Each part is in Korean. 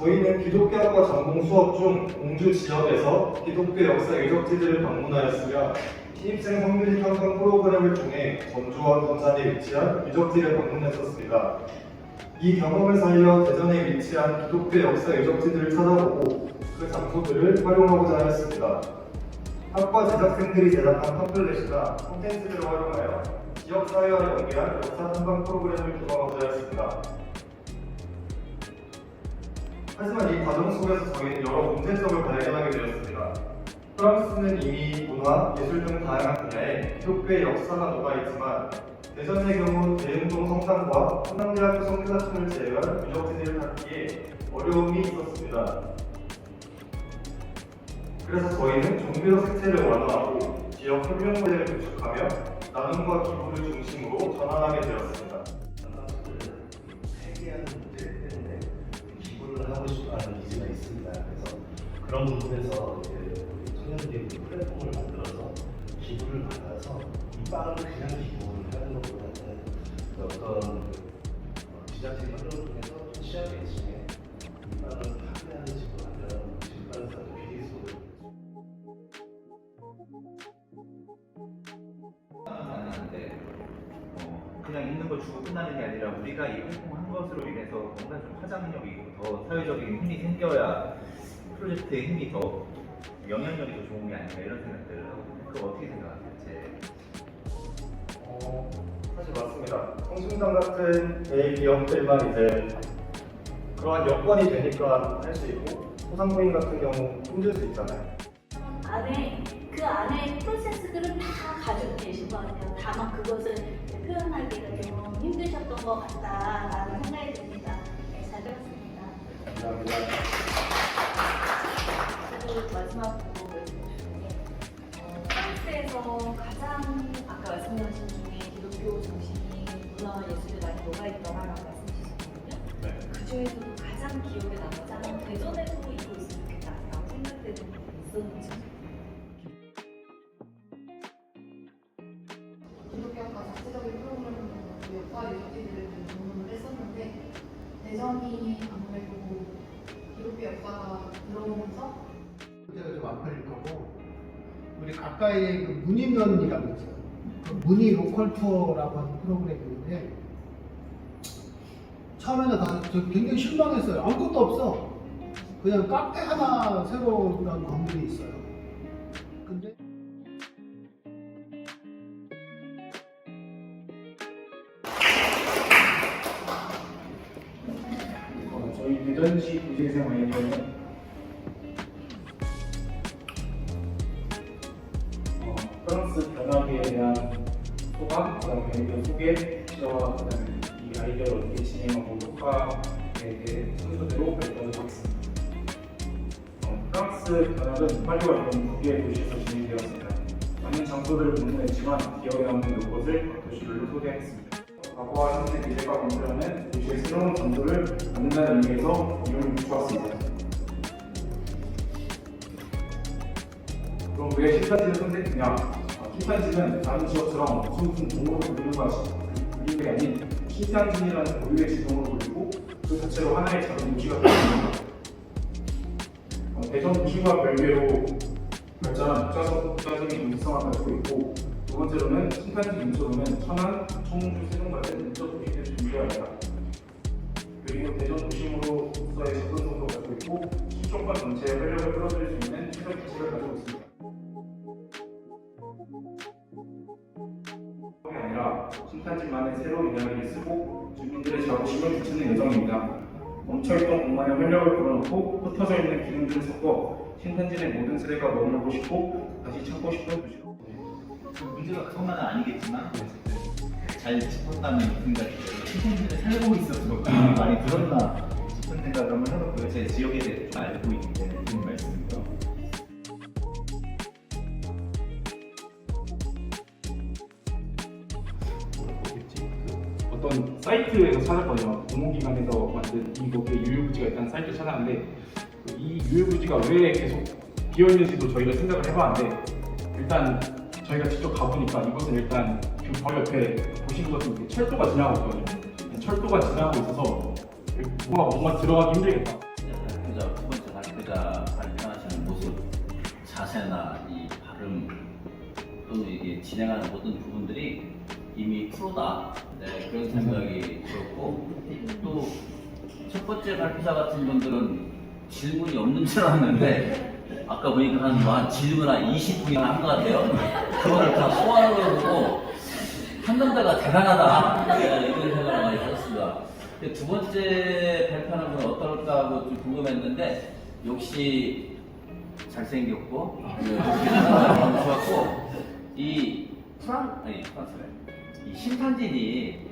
저희는 기독교학과 전공 수업 중 공주 지역에서 기독교 역사 유적지들을 방문하였으며 신입생 성교지 탐방 프로그램을 통해 전주와 군산에 위치한 유적지를 방문했었습니다. 이 경험을 살려 대전에 위치한 기독교 역사 유적지들을 찾아보고 그 장소들을 활용하고자 하였습니다. 학과 제작생들이 제작한 팜플렛이나 콘텐츠를 활용하여 지역 사회와 연계한 역사 탐방 프로그램을 구성하고자 했습니다. 하지만 이 과정 속에서 저희는 여러 문제점을 발견하게 되었습니다. 프랑스는 이미 문화, 예술 등 다양한 분야에 기독교의 역사가 녹아있지만 대전의 경우 대흥동 성당과 한남대학교 성교사촌을 제외한 유적지들을 찾기에 어려움이 있었습니다. 그래서 저희는 종교적 색채를 완화하고 지역 협력 모델을 구축하며 나눔과 기부를 중심으로 전환하게 되었습니다. 기부를 하고 싶어하는 이유가 있습니다. 그래서 그런 부분에서 청년들이 플랫폼을 만들어서 기부를 받아서 이 빵을 그냥 기부를 하는 것보다는 그 어떤 지자체 협력을 통해서 취약 대신에 이 빵을 인해서 뭔가 좀 화장력이 있고 더 사회적인 힘이 생겨야 프로젝트의 힘이 더 영향력이 더 좋은 게 아닌가 이런 생각들을 하거든요. 그거 어떻게 생각하세요? 제 어, 사실 맞습니다. 성심당 같은 대기업들만 이제 그러한 여건이 되니까 할 수 있고 소상공인 같은 경우 힘들 수 있잖아요. 안에 그 안에 프로세스들은 다 가지고 계신 것 같아요. 다만 그것을 표현하기가 좀 힘드셨던 것 같다 감사합니다. 그리고 마지막 부분 말씀해 주신 어, 프랑스에서 가장 아까 말씀하신 중에 기독교 중심이 문화와 예술이 많이 녹아있더라라고 말씀 주셨거든요. 네. 그 중에서도 가장 기억에 남지 않은 대전에도 우리 가까이에 그 문희면이라고 있어요. 그 문희 로컬 투어라고 하는 프로그램이 있는데 처음에는 다저 굉장히 실망했어요. 아무것도 없어. 그냥 카페 하나 새로 난 건물이 있어요. 근데 어, 저희 대전시 도시생활에는 소감, 그다음에 아이디어 소개, 시와 그다음에 이 아이디어를 어떻게 진행하고 효과에 대해 순서대로 발표를 하겠습니다. 어, 프랑스 변화는 파리와 같은 두 개의 도시에서 진행되었습니다. 많은 장소들을 방문했지만 기억에 남는 몇 곳을 도시별로 소개하겠습니다. 과거와 현재 미래가 만들어낸 도시의 새로운 장소를 만든다는 의미에서 이름을 붙여왔습니다. 그럼 왜 신탄지를 선택했냐? 어, 신탄지는 다른 지역처럼 무슨 동물로 불리는 것이 게 아닌 신탄진이라는 고유의 지동으로 불리고 그 자체로 하나의 작은 도시가 되었습니다. 어, 대전 도시와 별개로 발전한 국가적, 국가적인 인성을 가지고 있고 두 번째로는 신탄지 근처로는 천안, 청주, 세종 같은 인적 도시들을 준비해야 합니다. 그리고 대전 도심으로서의 접근성도 가지고 있고 수족관 전체의 활력을 끌어들일 수 있는 시설 기술을 가지고 있습니다. 신탄지만의 새로운 이야기를 쓰고 주민들의 자부심을 붙이는 예정입니다. 멈춰있던 공간에 활력을 불어넣고 흩어져 있는 기능들을 섞어 신탄진의 모든 세대가 머물고 싶고 다시 찾고 싶은 도시로 그 문제가 그것만은 아니겠지만 잘 생각이 들어요. 신생들이 살고 있어서 많이 들었나 싶은 생각을 한번 해봤고요. 제 지역에 대해 좀 알고 때 이건 사이트에서 찾았거든요. 공공기관에서 만든 이 목의 유효부지가 있다는 사이트 찾았는데 그 이 유효부지가 왜 계속 비어있는지도 저희가 생각을 해봤는데 일단 저희가 직접 가보니까 이곳은 일단 지금 바로 옆에 보시는 것처럼 철도가 지나고 있거든요. 철도가 지나고 있어서 뭔가 뭔가 들어가기 힘들겠다. 발표자 두 번째 발표자 발표하시는 모습 자세나 이 발음 또는 이게 진행하는 모든 부분들이 이미 프로다 그런 생각이 들었고 또 첫 번째 발표자 같은 분들은 질문이 없는 줄 알았는데 아까 보니까 한, 뭐한 질문 한 20분이나 한 것 같아요. 그거를 다 소화를 하고 한남자가 대단하다 네, 이런 생각을 많이 했습니다. 두 번째 발표하는 건 어떨까 하고 좀 궁금했는데 역시 잘생겼고 네, 좋았고 이 프랑 아니 프랑스래 이 심판진이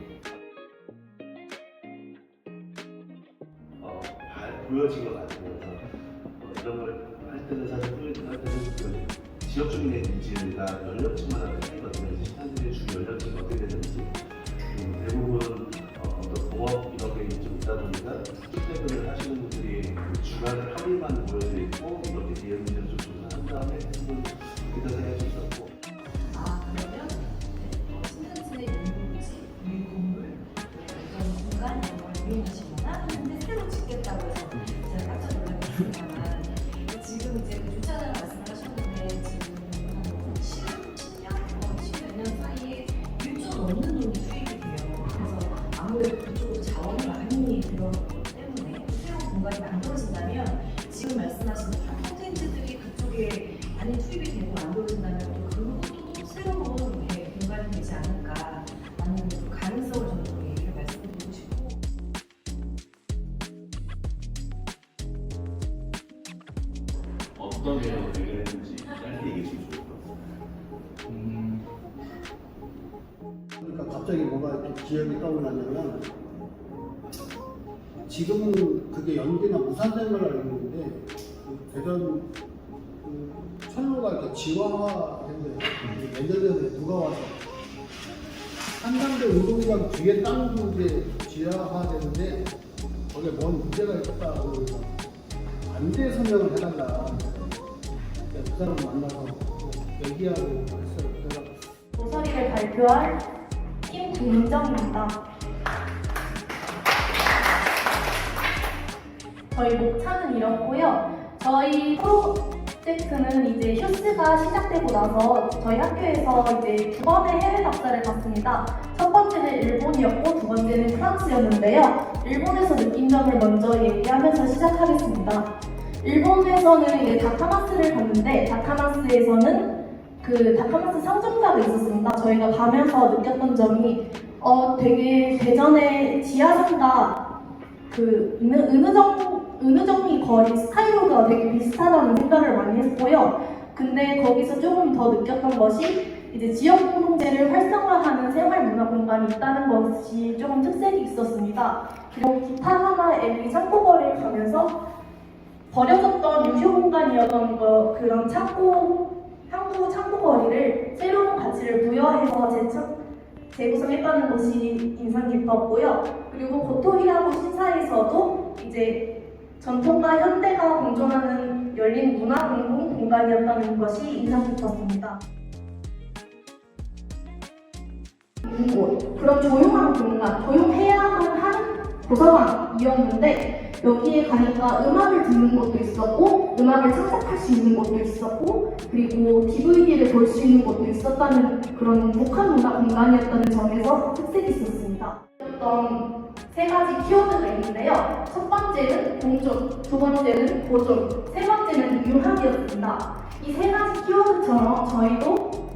보여진 것 같아요. 어, 이런 걸 할 때는 사실 프로젝트 할 때는 그 지역 주민의 니즈가 연령층마다 틀리거든요. 시민들의 주 연령층이 어떻게 되는지 음, 대부분 어, 어떤 공업 이런 게 좀 있다 보니까 출퇴근을 하시는 분들이 그 주간 평일만 모여져 있고 이렇게 비행기를 좀 조사한 다음에 생각할 수 있었 어떤 내용을 해결했는지 짧게 얘기해 주시면 좋을 것 같아요. 음, 그러니까 갑자기 뭐가 이렇게 기억이 떠올랐냐면 지금은 그게 연기나 무산된 걸 알고 있는데 그 대전 그 철로가 이렇게 지화화된대 몇년 전에 누가 와서 한남대 운동장 뒤에 땅도 이제 지하화되는데 거기에 뭔 문제가 있다고 그래서 반대 설명을 해달라 사람 만나서 얘기하고 했어요 모서리를 발표할 김동정입니다. 저희 목차는 이렇고요. 저희 프로젝트는 이제 휴스가 시작되고 나서 저희 학교에서 이제 두 번의 해외 답사를 갔습니다. 첫 번째는 일본이었고 두 번째는 프랑스였는데요. 일본에서 느낀 점을 먼저 얘기하면서 시작하겠습니다. 일본에서는 이제 다카마스를 갔는데 다카마스에서는 그 다카마스 상점가가 있었습니다. 저희가 가면서 느꼈던 점이 어 되게 대전의 지하상가 그 은- 은우정 은우정리 거리 스카이로드가 되게 비슷하다는 생각을 많이 했고요. 근데 거기서 조금 더 느꼈던 것이 이제 지역 공동체를 활성화하는 생활 문화 공간이 있다는 것이 조금 특색이 있었습니다. 그리고 기타 하나 앱이 창고거리를 가면서 버려졌던 유휴 공간이었던 거 그런 창고 향후 창고 거리를 새로운 가치를 부여해서 재창, 재구성했다는 것이 인상 깊었고요. 그리고 고토히라고 신사에서도 이제 전통과 현대가 공존하는 열린 문화 공동 공간이었다는 것이 인상 깊었습니다. 있는 곳, 그런 조용한 공간, 조용해야만 하는 도서관이었는데 여기에 가니까 음악을 듣는 곳도 있었고 음악을 창작할 수 있는 곳도 있었고 그리고 DVD를 볼 수 있는 곳도 있었다는 그런 독한 문화 공간이었다는 점에서 특색이 있었습니다. 어떤 세 가지 키워드가 있는데요. 첫 번째는 공존, 두 번째는 보존, 세 번째는 융합이었습니다. 이 세 가지 키워드처럼 저희도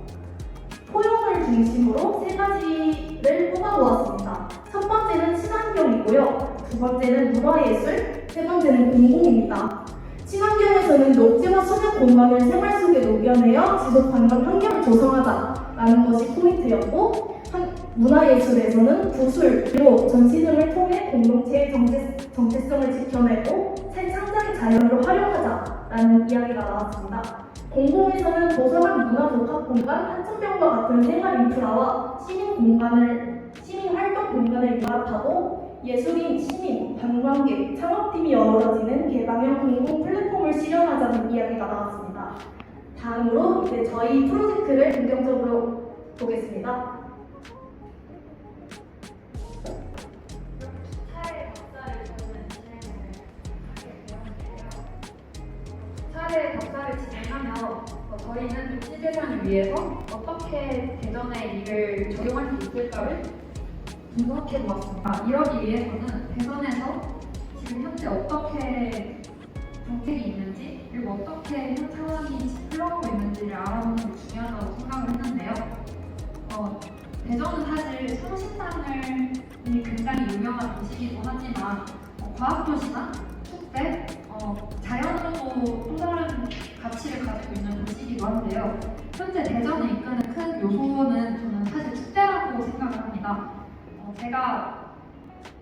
포용을 중심으로 세 가지를 뽑아보았습니다. 첫 번째는 친환경이고요. 두 번째는 문화예술, 세 번째는 공공입니다. 친환경에서는 녹지와 수면 공간을 생활 속에 녹여내어 지속 가능한 환경을 조성하자라는 것이 포인트였고 한- 문화예술에서는 구술, 기록, 전시 등을 통해 공동체의 정체, 정체성을 지켜내고 새 창작의 자연을 활용하자라는 이야기가 나왔습니다. 공공에서는 도서관 문화 독학 공간, 한천병과 같은 생활 인프라와 시민 공간을 시민 활동 공간을 융합하고 예술인, 시민, 관광객, 창업팀이 어우러지는 개방형 공공 플랫폼을 실현하자는 이야기가 나왔습니다. 다음으로 이제 저희 프로젝트를 긍정적으로 보겠습니다. 진행하며 저희는 도시 대전을 위해서 어떻게 대전의 일을 적용할 수 있을까를 분석해 보았습니다. 이러기 위해서는 대전에서 지금 현재 어떻게 정책이 있는지 그리고 어떻게 현 상황이 흘러가고 있는지를 알아보는 게 중요하다고 생각을 했는데요. 어, 대전은 사실 성신당을 굉장히 유명한 도시이기도 하지만 어, 과학도시나 축제, 어, 자연으로도 또 다른 가치를 가지고 있는 도시이기도 한데요. 현재 대전을 이끄는 큰 요소는 저는 사실 축제라고 생각을 합니다. 어, 제가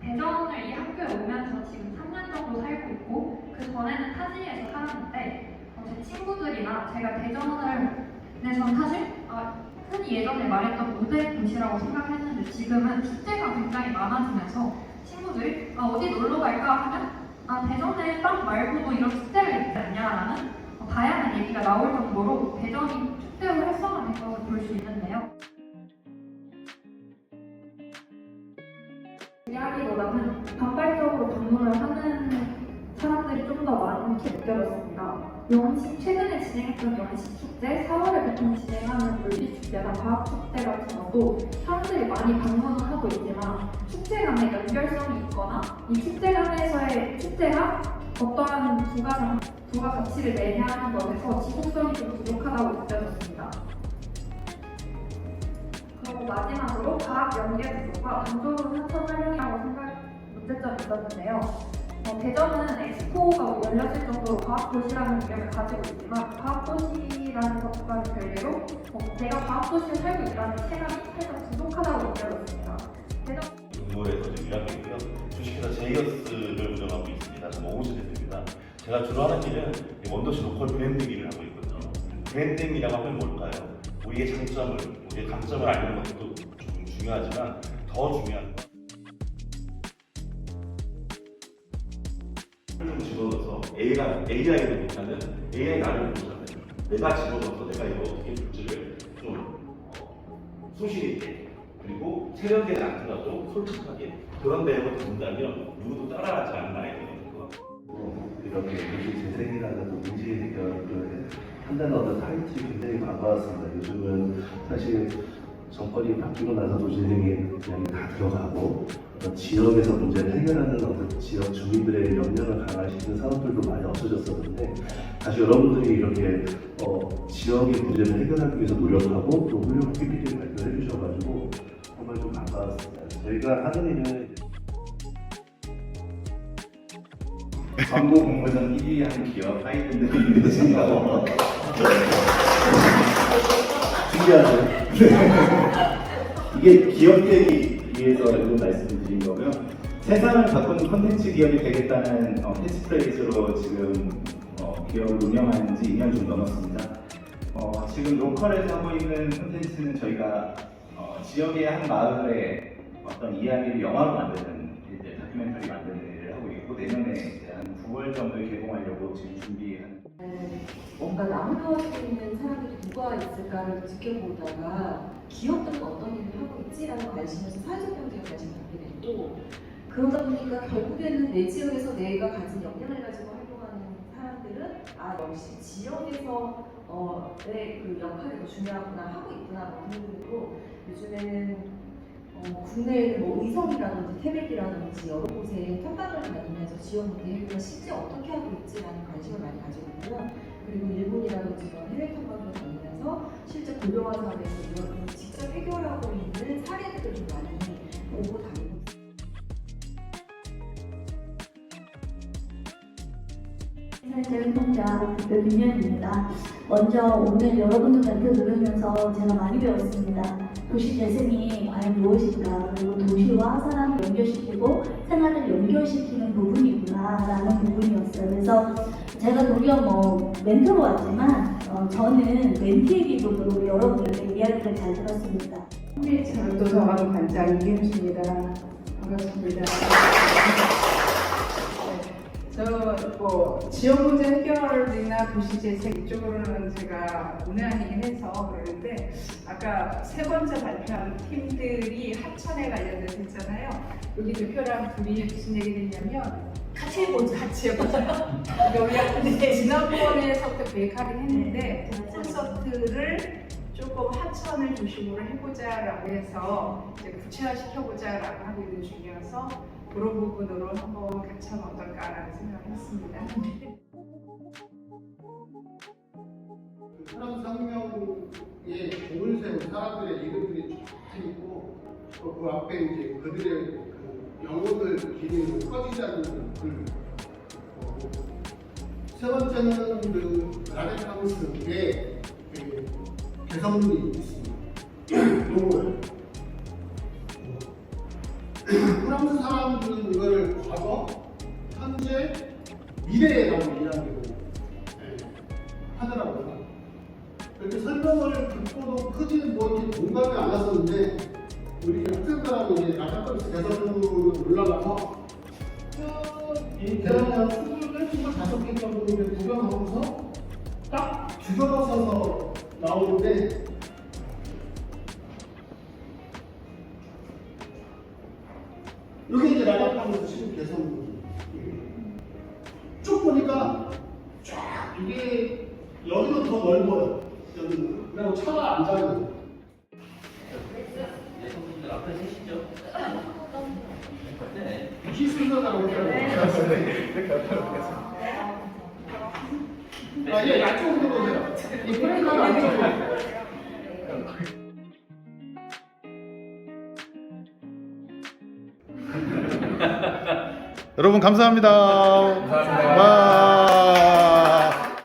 대전을 이 학교에 오면서 지금 3년 정도 살고 있고 그 전에는 타지에서 살았는데 어, 제 친구들이나 제가 대전을 내전 사실 아, 흔히 예전에 말했던 모델 도시라고 생각했는데 지금은 축제가 굉장히 많아지면서 친구들이 아, 어디 놀러 갈까 하면 아 대전에 빵 말고도 이런 축제가 있지 않냐라는 어, 다양한 얘기가 나올 정도로 대전이 축제로 활성화된 것을 볼 수 있는데요. 이야기보다는 반발적으로 방문을 하는 사람들이 좀 더 많게 느껴졌습니다. 영시 최근에 진행했던 영시 축제, 4월에 보통 진행하는 물리 축제나 과학 축제 같은 것도 사람들이 많이 방문을 하고 있지만 축제 간의 연결성이 있거나 이 축제 간에서의 축제가 어떠한 부가 부가 가치를 내냐는 것에서 지속성이 좀 부족하다고 느껴졌습니다. 그리고 마지막으로 과학 연계 부족과 단조로운 하천 활용이라고 생각 문제점이 있었는데요. 어, 대전은 엑스포가 열렸을 정도로 과학도시라는 이름을 가지고 있지만 과학도시라는 것과는 별개로 어, 내가 과학도시에 살고 있다는 체감이 살짝 부족하다고 느껴졌습니다. 대전 근무에서 지금 일하고 있고요. 주식회사 제이어스를 운영하고 있습니다. 저는 오우시 대표입니다. 제가 주로 하는 일은 이 원더시 로컬 브랜딩 일을 하고 있거든요. 브랜딩이라고 하면 뭘까요? 우리의 장점을, 우리의 강점을 알리는 것도 좀 중요하지만 더 중요한 건좀 집어넣어서 A가 AI를 못하는 AI 나를 못하는 내가 집어넣어서 내가 이거 어떻게 볼지를 좀 어, 소신 있게 그리고 세련되지 않더라도 솔직하게 그런 내용을 담다면 누구도 따라하지 같고 이렇게 도시 재생이라는 도시 해결을 한다는 어떤 타이틀이 굉장히 반가웠습니다. 요즘은 사실 정권이 바뀌고 나서 도시재생이 그냥 다 들어가고 지역에서 문제를 해결하는 어떤 지역 주민들의 역량을 강화시키는 사업들도 많이 없어졌었는데 사실 여러분들이 이렇게 어, 지역의 문제를 해결하기 위해서 노력하고 또 훌륭한 PPT를 발표해 주셔가지고 정말 좀 반가웠습니다. 저희가 하는 일은 광고 공모전 1위 하는 기업 하이든들이 계신가요? 신기하죠? 이게 기업되기 위해서 이런 말씀을 드린 거고요. 세상을 바꾸는 컨텐츠 기업이 되겠다는 어, 캐치프레이즈로 지금 어, 기업을 운영하는 지 2년 좀 넘었습니다. 어, 지금 로컬에서 하고 있는 콘텐츠는 저희가 어, 지역의 한 마을의 어떤 이야기를 영화로 만드는 이제 다큐멘터리 만드는 일을 하고 있고 내년에 이제 한 9월 정도에 개봉하려고 지금 준비하는 뭔가 수 있는 사람들이 누가 있을까를 지켜보다가 기업들은 어떤 일을 하고 있지라는 관심에서 사회적 경제에 관심 갖게 됐고 그러다 보니까 결국에는 내 지역에서 내가 가진 역량을 가지고 활동하는 사람들은 아 역시 지역에서 어, 내 그 역할이 더 중요하구나 하고 있구나 그런 식으로 요즘에는 어, 국내 뭐 의성이라든지 태백이라든지 여러 곳에 다니면서 지역 문제 해결을 실제 어떻게 하고 있지라는 관심을 많이 가지고 있고요. 그리고 일본이라든지 이런 해외 탐방을 다니면서 실제 고령화 사회에서 이런 걸 직접 해결하고 있는 사례들을 좀 많이 보고 다니고 있습니다. 재활동자 대표 김현입니다. 먼저 오늘 여러분들 발표 들으면서 제가 많이 배웠습니다. 도시 재생이 과연 무엇일까? 그리고 도시와 사람을 연결시키고 생활을 연결시키는 부분이구나라는 부분이었어요. 그래서 제가 도리어 뭐 멘토로 왔지만 어, 저는 멘티의 기분으로 여러분들의 이야기를 잘 들었습니다. 도서관 관장 이김수입니다. 반갑습니다. 저뭐 지역 문제 해결이나 도시 재생 이쪽으로는 제가 문외 아니긴 해서 그러는데 아까 세 번째 발표한 팀들이 하천에 관련돼서 했잖아요. 여기 대표랑 둘이 무슨 얘기를 했냐면 같이 해보자. 같이 해보자. 근데 지난번에서부터 계획하긴 했는데 콘서트를 조금 하천을 중심으로 해보자라고 해서 이제 구체화시켜보자라고 하고 있는 중이어서 그런 부분으로 한번 같이 하면 어떨까라는 생각을 했습니다. 프랑스 혁명에 공을 세운 사람들의 이름들이 쫙 있고 또 그 앞에 이제 그들의 그 영혼을 기리는 꺼지지 않는 글 거고 세 번째는 그 라데캉스의 그 개성문이 있습니다. 미래에 나오는 이야기로 예, 하더라고요. 이렇게 설명을 듣고도 뭐 이렇게 공감이 안 왔었는데 우리 학생들하고 이제 나가까지 대선으로 올라가서 쭉이 대단한 수준을 25개 정도 이제 구경하면서 딱 뒤돌아서서 나오는데 여기 이제 나가까지 지금 개선 이게 여기도 더 넓어요. 여기는 그리고 차가 안 자요. 여성분들 앞에 세시죠? 네. 희순서라고 아, 예, 양쪽으로 오세요. 이 프레임은 안쪽으로. 여러분 감사합니다. 감사합니다.